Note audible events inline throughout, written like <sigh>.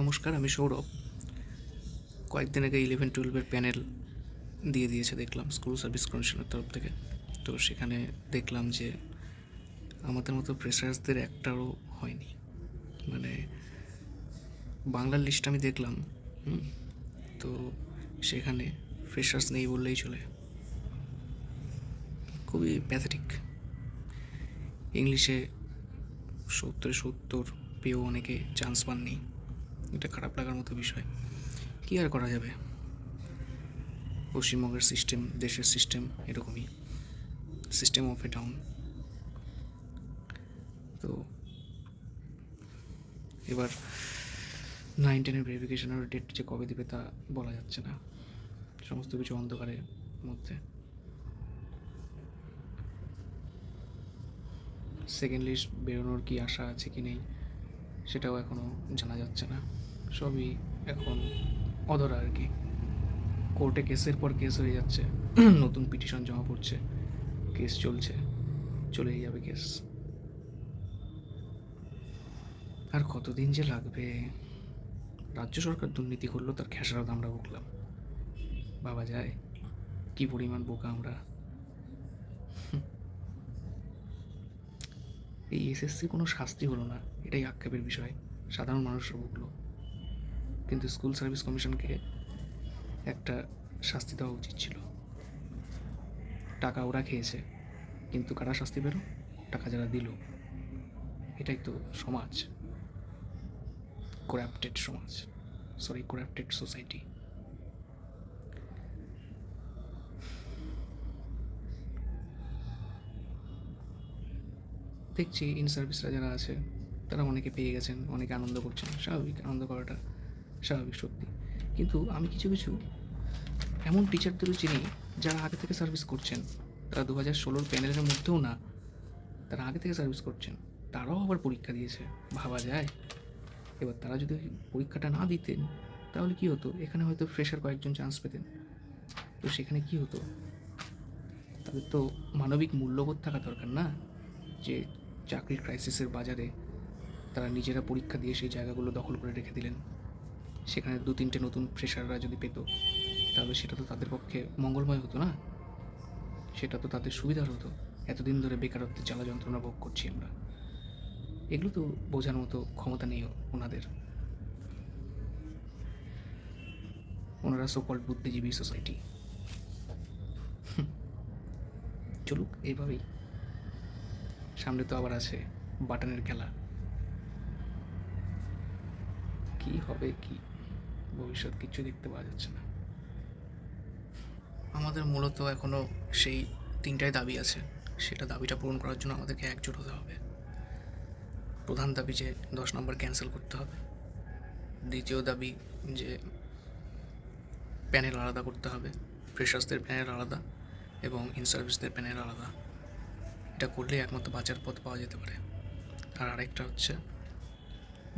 নমস্কার, আমি সৌরভ। কয়েকদিন আগে ইলেভেন টুয়েলভের প্যানেল দিয়ে দিয়েছে, দেখলাম স্কুল সার্ভিস কমিশনের তরফ থেকে। তো সেখানে দেখলাম যে আমাদের মতো ফ্রেশার্সদের একটাও হয়নি। মানে বাংলার লিস্ট আমি দেখলাম তো সেখানে ফ্রেশার্স নেই বললেই চলে। খুবই প্যাথেটিক ইংলিশে সত্তরে সত্তর পেয়েও অনেকে চান্স পাননি। এটা খারাপ লাগার মতো বিষয়। কী আর করা যাবে? পশ্চিমবঙ্গের সিস্টেম দেশের সিস্টেম এরকমই। সিস্টেম অফ এ ডাউন তো এবার নাইন টেনের ভেরিফিকেশনের ডেট যে কবে দেবে তা বলা যাচ্ছে না। সমস্ত কিছু অন্ধকারের মধ্যে। সেকেন্ড লিস্ট বেরোনোর কি আশা আছে কি নেই? সেটাও এখনও জানা যাচ্ছে না। সবই এখন অধরা আর কি। কোর্টে কেসের পর কেস হয়ে যাচ্ছে। <clears throat> নতুন পিটিশন জমা পড়ছে। কেস চলছে। চলেই যাবে কেস। আর কতদিন যে লাগবে? রাজ্য সরকার দুর্নীতি করল, তার খেসারত আমরা ভুগলাম। বাবা যায়। কি পরিমাণ বোকা আমরা। এই এসএসসি কোনো শাস্তি হলো না। এটাই আক্ষেপের বিষয়। সাধারণ মানুষরা ভুগলো কিন্তু স্কুল সার্ভিস কমিশনকে একটা শাস্তি দেওয়া উচিত ছিল। টাকা ওরা খেয়েছে, কিন্তু কারা শাস্তি পেল? টাকা যারা দিল, এটাই তো সমাজ। করাপ্টেড সমাজ। সরি করাপ্টেড সোসাইটি দেখছি ইন সার্ভিসরা যারা আছে তারা অনেকে পেয়ে গেছেন, অনেকে আনন্দ করছেন, স্বাভাবিক, আনন্দ করাটা স্বাভাবিক সত্যি। কিন্তু আমি কিছু কিছু এমন টিচারদেরও চিনি যারা আগে থেকে সার্ভিস করছেন। তারা দু হাজার ষোলোর প্যানেলের মধ্যেও না, তারা আগে থেকে সার্ভিস করছেন। তারাও আবার পরীক্ষা দিয়েছে, ভাবা যায়। এবার তারা যদি পরীক্ষাটা না দিতেন, তাহলে কি হতো? এখানে হয়তো ফ্রেশার কয়েকজন চান্স পেতেন। তো সেখানে কি হতো? তাদের তো মানবিক মূল্যবোধ থাকা দরকার না, যে চাকরির ক্রাইসিসের বাজারে তারা নিজেরা পরীক্ষা দিয়ে সেই জায়গাগুলো দখল করে রেখে দিলেন। সেখানে দু তিনটে নতুন ফ্রেশাররা যদি পেত, তাহলে সেটা তো তাদের পক্ষে মঙ্গলময় হতো না? সেটা তো তাদের সুবিধার হতো। এতদিন ধরে বেকারত্বের জ্বালা যন্ত্রণা ভোগ করছি আমরা। এগুলো তো বোঝার মতো ক্ষমতা নেই ওনাদের। ওনারা সকল বুদ্ধিজীবী সোসাইটি চলুক, এইভাবেই। সামনে তো আবার আছে বাটনের খেলা। কি হবে কি? ভবিষ্যৎ কিছু দেখতে পাওয়া যাচ্ছে না। আমাদের মূলত এখনও সেই তিনটাই দাবি আছে। সেটা দাবিটা পূরণ করার জন্য আমাদেরকে একজোট হতে হবে। প্রধান দাবি যে দশ নম্বর ক্যান্সেল করতে হবে। দ্বিতীয় দাবি যে প্যানেল আলাদা করতে হবে। ফ্রেশার্সদের প্যানেল আলাদা এবং ইন সার্ভিসদের প্যানেল আলাদা। এটা করলে একমাত্র বাঁচার পথ পাওয়া যেতে পারে। আর আরেকটা হচ্ছে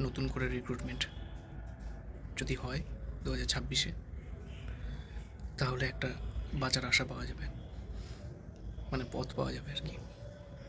নতুন করে রিক্রুটমেন্ট যদি হয় দু হাজার ছাব্বিশে, তাহলে একটা বাঁচার আশা পাওয়া যাবে। মানে পথ পাওয়া যাবে আর কি।